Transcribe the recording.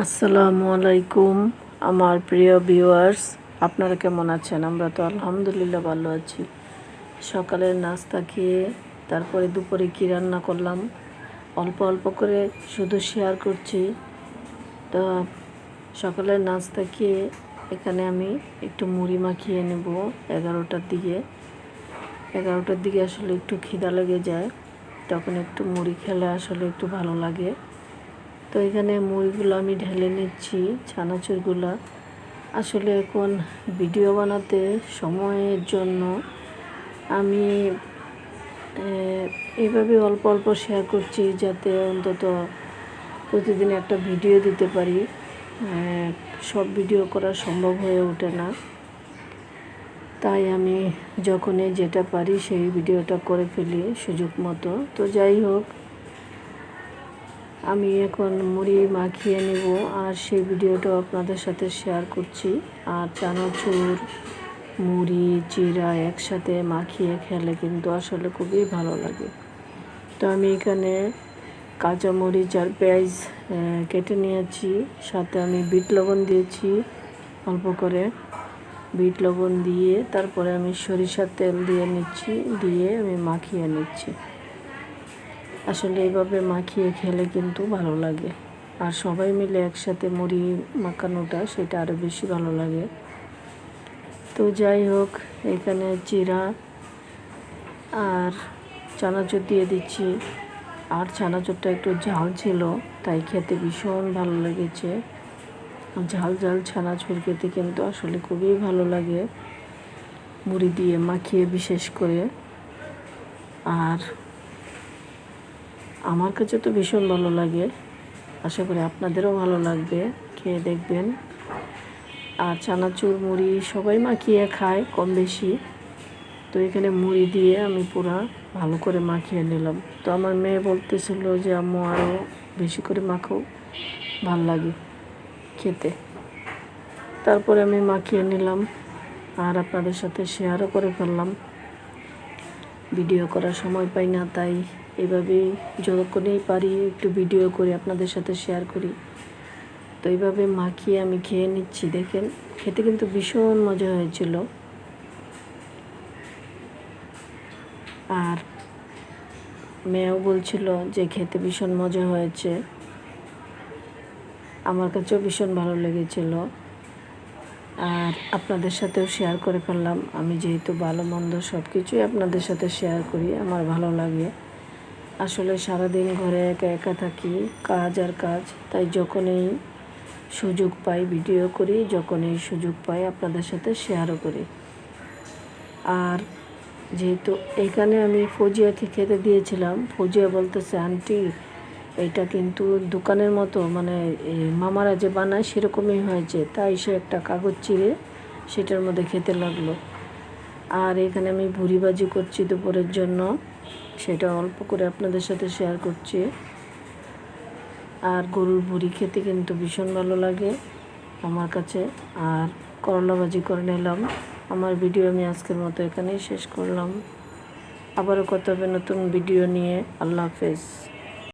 আসসালামু আলাইকুম, আমার প্রিয় ভিউয়ার্স, আপনারা কেমন আছেন? আমরা তো আলহামদুলিল্লাহ ভালো আছি। সকালের নাস্তা খেয়ে তারপরে দুপুরে কী রান্না করলাম? অল্প অল্প করে শুধু শেয়ার করছি। তো সকালের নাস্তা খেয়ে এখানে আমি একটু মুড়ি মাখিয়ে নেব এগারোটার দিকে। এগারোটার দিকে আসলে একটু খিদা লেগে যায়, তখন একটু মুড়ি খেলে আসলে একটু ভালো লাগে। তো এখানে মুড়িগুলো আমি ঢেলে নিচ্ছি, ছানাচুরগুলো। আসলে এখন ভিডিও বানাতে সময়ের জন্য আমি এইভাবে অল্প অল্প শেয়ার করছি যাতে অন্তত প্রতিদিন একটা ভিডিও দিতে পারি। সব ভিডিও করা সম্ভব হয়ে ওঠে না। তাই আমি যখনই যেটা পারি সেই ভিডিওটা করে ফেলি সুযোগ মতো। তো যাই হোক আমি এখন মুড়ি মাখিয়ে নেব আর সেই ভিডিওটাও আপনাদের সাথে শেয়ার করছি। আর চানাচুর, মুড়ি, জিরা একসাথে মাখিয়ে খেলে কিন্তু আসলে খুবই ভালো লাগে। তো আমি এখানে কাঁচা মরিচ আর পেঁয়াজ কেটে নিয়েছি, সাথে আমি বিট লবণ দিয়েছি, অল্প করে বিট লবণ দিয়ে তারপরে আমি সরিষার তেল দিয়ে নিচ্ছি, দিয়ে আমি মাখিয়ে নিচ্ছি। আসলে এইভাবে মাখিয়ে খেলে কিন্তু ভালো লাগে। আর সবাই মিলে একসাথে মুড়ি মাখানোটা সেটা আরও বেশি ভালো লাগে। তো যাই হোক, এখানে চিরা আর চানাচুর দিয়ে দিচ্ছি। আর চানাচুরটা একটু ঝাল ছিল, তাই খেতে ভীষণ ভালো লেগেছে। ঝাল ঝাল ছানাচুর খেতে কিন্তু আসলে খুবই ভালো লাগে। মুড়ি দিয়ে মাখিয়ে বিশেষ করে। আর আমার কাছে তো ভীষণ ভালো লাগে। আশা করি আপনাদেরও ভালো লাগবে। খেয়ে দেখবেন। আর চানাচুর, মুড়ি সবাই মাখিয়ে খায় কম বেশি। তো এখানে মুড়ি দিয়ে আমি পুরা ভালো করে মাখিয়ে নিলাম। তো আমার মেয়ে বলতেছিল যে, আম্মু আরও বেশি করে মাখো, ভালো লাগে খেতে। তারপরে আমি মাখিয়ে নিলাম আর আপনাদের সাথে শেয়ারও করে ফেললাম। ভিডিও করার সময় পাই না, তাই এভাবেই যতক্ষণেই পারি একটু ভিডিও করি আপনাদের সাথে শেয়ার করি। তো এইভাবে মাখিয়ে আমি খেয়ে নিচ্ছি, দেখেন, খেতে কিন্তু ভীষণ মজা হয়েছিল। আর মেয়েও বলছিল যে খেতে ভীষণ মজা হয়েছে। আমার কাছেও ভীষণ ভালো লেগেছিল। আর আপনাদের সাথেও শেয়ার করে ফেললাম। আমি যেহেতু ভালো মন্দ সব কিছুই আপনাদের সাথে শেয়ার করি, আমার ভালো লাগে। আসলে সারাদিন ঘরে একা একা থাকি, কাজ আর কাজ। তাই যখনই সুযোগ পাই, ভিডিও করি, যখনই সুযোগ পাই, আপনাদের সাথে শেয়ারও করি। আর যেহেতু এখানে আমি ফজিয়াকে খেতে দিয়েছিলাম, ফজিয়া বলতেছে, আন্টি, এটা কিন্তু দোকানের মতো মানে মামারা যে বানায় সেরকমই হয়েছে। তাই সে একটা কাগজ চিড়ে সেটার মধ্যে খেতে লাগল। আর এখানে আমি ভুড়ি ভাজি করছি দুপুরের জন্য। সেটা অল্প করে আপনাদের সাথে শেয়ার করছি। আর গরুর বুড়ি খেতে কিন্তু ভীষণ ভালো লাগে আমার কাছে। আর করলাবাজি করে নিলাম। আমার ভিডিও আমি আজকের মতো এখানেই শেষ করলাম। আবারও কত হবে নতুন ভিডিও নিয়ে। আল্লাহ হাফেজ।